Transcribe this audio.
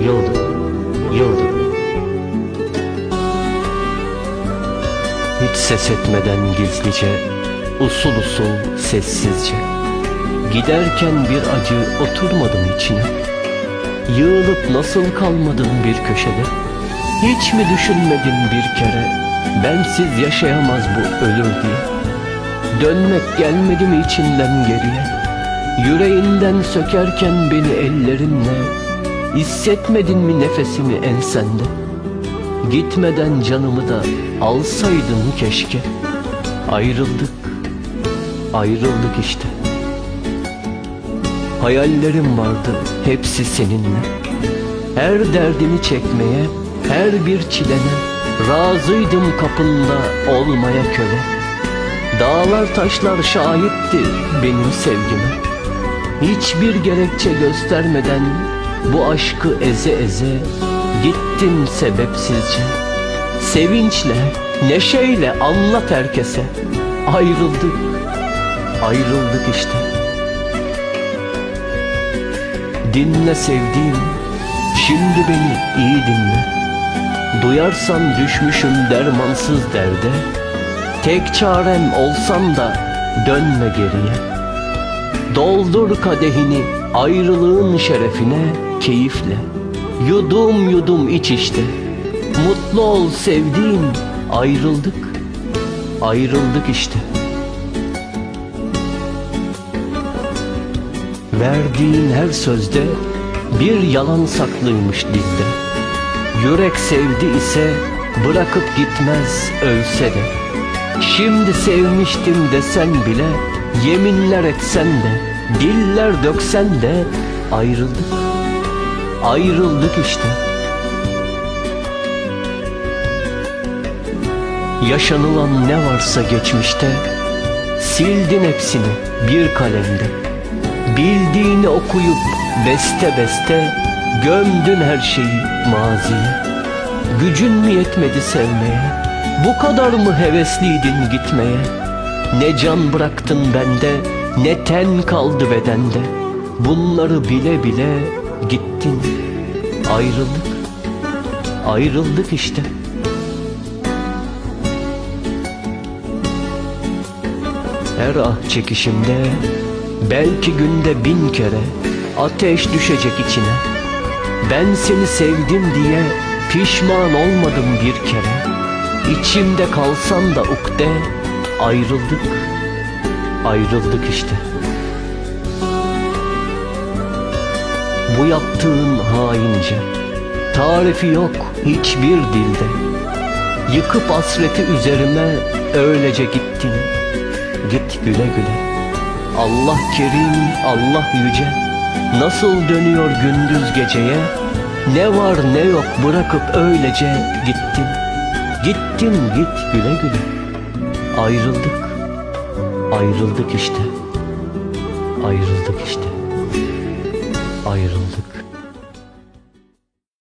Yıldı, yıldı. Hiç ses etmeden gizlice, usul usul sessizce. Giderken bir acı oturmadım içine. Yığılıp nasıl kalmadın bir köşede? Hiç mi düşünmedin bir kere? Bensiz yaşayamaz bu ölür diye. Dönmek gelmedi mi içinden geriye? Yüreğinden sökerken beni ellerinle Hissetmedin mi nefesimi ensende? Gitmeden canımı da alsaydın keşke. Ayrıldık, ayrıldık işte. Hayallerim vardı hepsi seninle. Her derdini çekmeye, her bir çilene Razıydım kapında olmaya köle. Dağlar taşlar şahitti benim sevgime Hiçbir gerekçe göstermeden bu aşkı eze eze gittin sebepsizce. Sevinçle, neşeyle anlat herkese. Ayrıldık, ayrıldık işte. Dinle sevdiğim, şimdi beni iyi dinle. Duyarsan düşmüşüm dermansız derde. Tek çarem olsam da dönme geriye. Doldur kadehini ayrılığın şerefine keyifle. Yudum yudum iç işte. Mutlu ol sevdiğim ayrıldık. Ayrıldık işte. Verdiğin her sözde bir yalan saklıymış dilde. Yürek sevdi ise bırakıp gitmez ölse de. Şimdi sevmiştim desen bile Yeminler etsen de Diller döksen de Ayrıldık. Ayrıldık işte. Yaşanılan ne varsa geçmişte Sildin hepsini bir kalemde. Bildiğini okuyup beste beste Gömdün her şeyi maziye. Gücün mü yetmedi sevmeye? Bu kadar mı hevesliydin gitmeye Ne can bıraktın bende Ne ten kaldı bedende. Bunları bile bile gittin. Ayrıldık Ayrıldık işte. Her ah çekişimde Belki günde bin kere Ateş düşecek içine. Ben seni sevdim diye Pişman olmadım bir kere. İçimde kalsan da ukde Ayrıldık. Ayrıldık işte. Bu yaptığın haince Tarifi yok hiçbir dilde. Yıkıp hasreti üzerime Öylece gittin. Git güle güle. Allah kerim, Allah yüce. Nasıl dönüyor gündüz geceye? Ne var ne yok bırakıp öylece gittin. Gittin git güle güle Ayrıldık. Ayrıldık işte. Ayrıldık işte. Ayrıldık